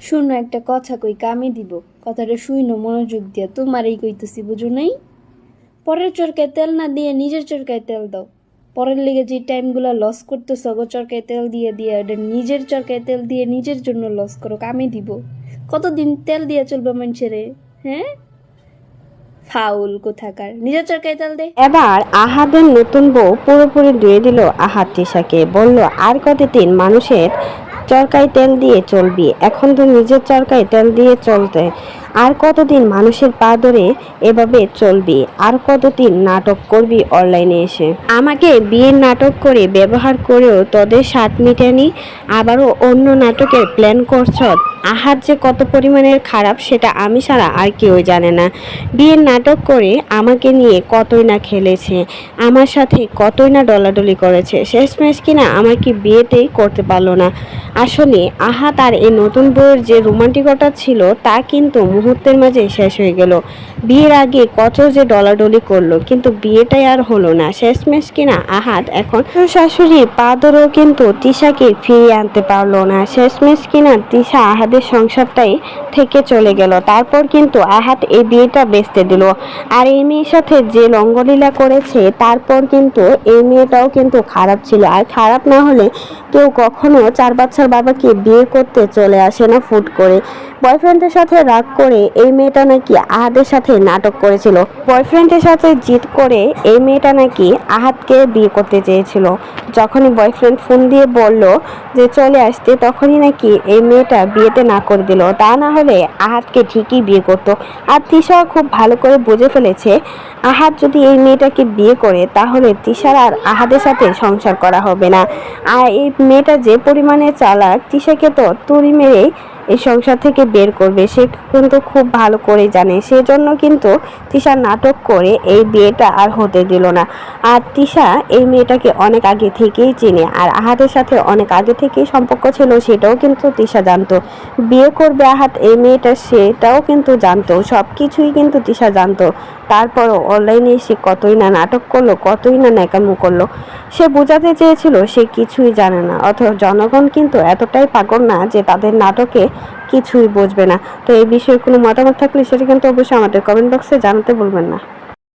শুনো, একটা কথা কই কামে দিব। কথাটা শুইনো, মনোযোগ দিয়া। তোমারই কইতেছি, বুঝো নাই? পরের চরকায় তেল না দিয়ে নিজের চরকায় তেল দাও। পরের লেগে যে টাইমগুলো লস করতেছ গো চরকায় তেল দিয়ে দিয়ে, ওটা নিজের চরকায় তেল দিয়ে নিজের জন্য লস করো কামে দিব। কতদিন তেল দিয়ে চলবে মানুষেরে? হ্যাঁ? ফাউল কোথাকার। নিজের চরকায় তেল দে। এবার আহাদের নতুন বউ পুরোপুরি ধুয়ে দিল আহাদ তিশাকে। বলল, আর কতদিন মানুষের চরকায় তেল দিয়ে চলবি। এখন তো নিজের চরকায় তেল দিয়ে চলতে আর কতদিন মানুষের পা ধরে এভাবে চলবি? আর কতদিন নাটক করবি অনলাইনে এসে? আমাকে বিয়ের নাটক করে ব্যবহার করেও তোদের স্বাদ মিটেনি? আবারও অন্য নাটকের প্ল্যান করছ? আহার যে কত পরিমাণের খারাপ সেটা আমি ছাড়া আর কেউ জানে না। বিয়ের নাটক করে আমাকে নিয়ে কতই না খেলেছে? আমার সাথে কতই না ডলাডলি করেছে? শেষমেশ কিনা আমাকে বিয়েতেই করতে পারল না? আসলে আহা তার এই নতুন বইয়ের যে রোমান্টিকতা ছিল তা কিন্তু মুহূর্তের মাঝে শেষ হয়ে গেল। বিয়ের আগে কত যে ডলাডলি করল, কিন্তু বিয়েটাই আর হলো না। শেষমেশ কিনা আহাত এখন। শাশুড়ি পা ধরেও কিন্তু তিশাকে ফিরিয়ে আনতে পারল না। শেষমেশ কিনা তিশা আহাদের সংসারটাই থেকে চলে গেল। তারপর কিন্তু আহাত এই বিয়েটা বেচতে দিল। আর এই মেয়ের সাথে যে লঙ্গলীলা করেছে, তারপর কিন্তু এই মেয়েটাও কিন্তু খারাপ ছিল। আর খারাপ না হলে কেউ কখনো চার বাচ্চার বাবাকে বিয়ে করতে চলে আসে না ফুট করে। বয়ফ্রেন্ডের সাথে রাগ করে এই মেয়েটা নাকি আহাদের সাথে নাটক করেছিল। বয়ফ্রেন্ডের সাথে জিত করে এই মেয়েটা নাকি আহাদকে বিয়ে করতে চেয়েছিল। যখনই বয়ফ্রেন্ড ফোন দিয়ে বলল যে চলে আসতে, তখনই নাকি এই মেয়েটা বিয়েতে না করে দিল। তা না হলে আহাদকে ঠিকই বিয়ে করতো। আর তিশা খুব ভালো করে বুঝে ফেলেছে, আহাদ যদি এই মেয়েটাকে বিয়ে করে, তাহলে তিশার আর আহাদের সাথে সংসার করা হবে না। আর এই মেয়েটা যে পরিমাণে চালাক, তিশাকে তো তুড়ি মেরেই এই সংসার থেকে বের করবে, সে কিন্তু খুব ভালো করে জানে। সেজন্য কিন্তু তিশা নাটক করে এই বিয়েটা আর হতে দিল না। আর তিশা এই মেয়েটাকে অনেক আগে থেকেই চিনে আর আহাদের সাথে অনেক আগে থেকেই সম্পর্ক ছিল, সেটাও কিন্তু তিশা জানতো। বিয়ে করবে আহাত এই মেয়েটা সেটাও কিন্তু জানতো। সব কিছুই কিন্তু তিশা জানতো। তারপরও অনলাইনে সে কতই না নাটক করল, কতই না ন্যাকামো করল। সে বোঝাতে চেয়েছিল, সে কিছুই জানে না। অথচ জনগণ কিন্তু এতটাই পাগল না যে তাদের নাটকে কিছুই বুঝবে না। তো এই বিষয়ে কোনো মতামত থাকলে সেটা কিন্তু অবশ্যই আমাদের কমেন্ট বক্সে জানাতে বলবেন না।